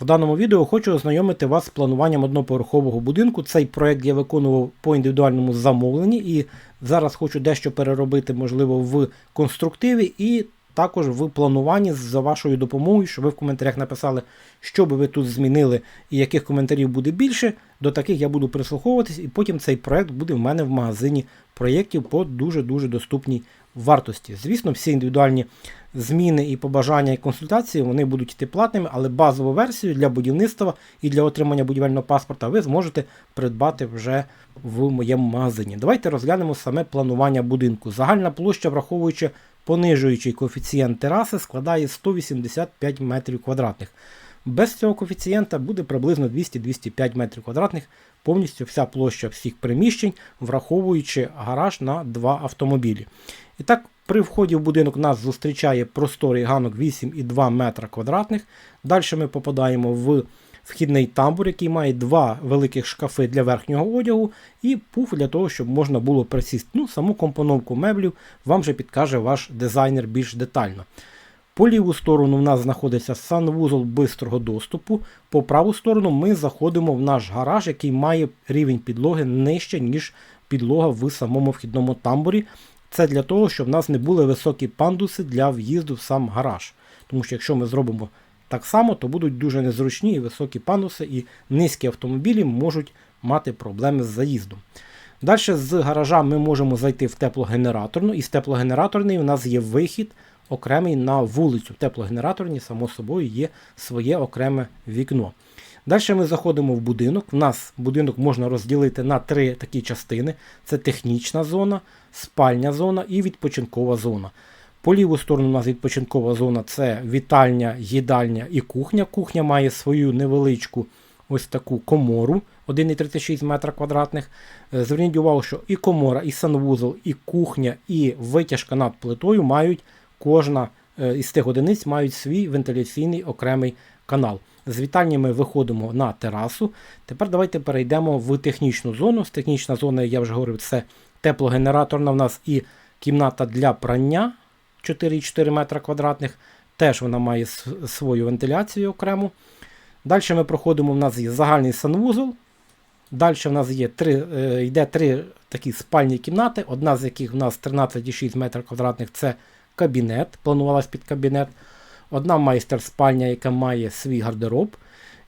В даному відео хочу ознайомити вас з плануванням одноповерхового будинку. Цей проект я виконував по індивідуальному замовленні і зараз хочу дещо переробити, можливо, в конструктиві і також в плануванні за вашою допомогою, щоб ви в коментарях написали, що би ви тут змінили і яких коментарів буде більше. До таких я буду прислуховуватись, і потім цей проект буде в мене в магазині проєктів по дуже-дуже доступній вартості. Звісно, всі індивідуальні зміни і побажання і консультації вони будуть йти платними, але базову версію для будівництва і для отримання будівельного паспорта ви зможете придбати вже в моєму магазині. Давайте розглянемо саме планування будинку. Загальна площа, враховуючи понижуючий коефіцієнт тераси, складає 185 метрів квадратних. Без цього коефіцієнта буде приблизно 200-205 метрів квадратних, повністю вся площа всіх приміщень, враховуючи гараж на два автомобілі. І так, при вході в будинок нас зустрічає просторий ганок 8,2 метра квадратних. Далі ми попадаємо в вхідний тамбур, який має два великих шкафи для верхнього одягу, і пуф для того, щоб можна було присісти. Ну, саму компоновку меблів вам вже підкаже ваш дизайнер більш детально. По ліву сторону в нас знаходиться санвузол бистрого доступу. По праву сторону ми заходимо в наш гараж, який має рівень підлоги нижче, ніж підлога в самому вхідному тамбурі. Це для того, щоб в нас не були високі пандуси для в'їзду в сам гараж. Тому що якщо ми зробимо так само, то будуть дуже незручні і високі пандуси, і низькі автомобілі можуть мати проблеми з заїздом. Далі з гаража ми можемо зайти в теплогенераторну, і з теплогенераторної у нас є вихід окремий на вулицю. В теплогенераторній, само собою, є своє окреме вікно. Далі ми заходимо в будинок. У нас будинок можна розділити на три такі частини: це технічна зона, спальня зона і відпочинкова зона. По ліву сторону у нас відпочинкова зона це вітальня, їдальня і кухня. Кухня має свою невеличку ось таку комору 1,36 метра квадратних. Е, Зверніть увагу, що і комора, і санвузол, і кухня, і витяжка над плитою мають кожна е, із тих одиниць мають свій вентиляційний окремий канал. З вітальні ми виходимо на терасу. Тепер давайте перейдемо в технічну зону. З технічна зона, я вже говорив, це теплогенераторна в нас і кімната для прання 4,4 метра квадратних. Теж вона має свою вентиляцію окрему. Далі ми проходимо, в нас є загальний санвузол. Далі в нас є три, е, йде три такі спальні кімнати, одна з яких в нас 13,6 метрів квадратних це кабінет, планувалась під кабінет. Одна майстер-спальня, яка має свій гардероб.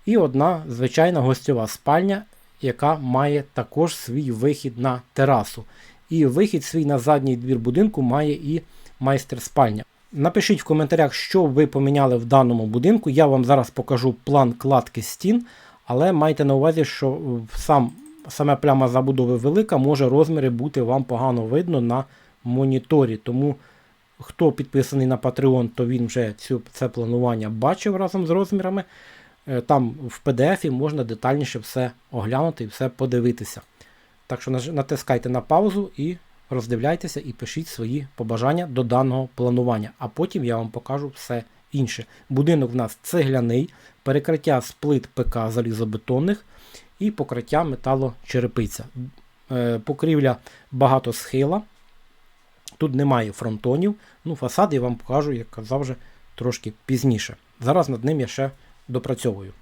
І одна звичайна гостьова спальня, яка має також свій вихід на терасу. І вихід свій на задній двір будинку має і майстер-спальня. Напишіть в коментарях, що ви поміняли в даному будинку. Я вам зараз покажу план кладки стін, але майте на увазі, що сам, саме пляма забудови велика, може розміри бути вам погано видно на моніторі. Тому хто підписаний на Patreon, то він вже цю, це планування бачив разом з розмірами. Е, Там в PDF можна детальніше все оглянути і все подивитися. Так що натискайте на паузу і роздивляйтеся і пишіть свої побажання до даного планування. А потім я вам покажу все інше. Будинок в нас цегляний, перекриття з плит ПК залізобетонних і покриття металочерепиця. Е, покрівля багато схила. Тут немає фронтонів. Ну, фасад я вам покажу, як казав вже трошки пізніше. Зараз над ним я ще допрацьовую.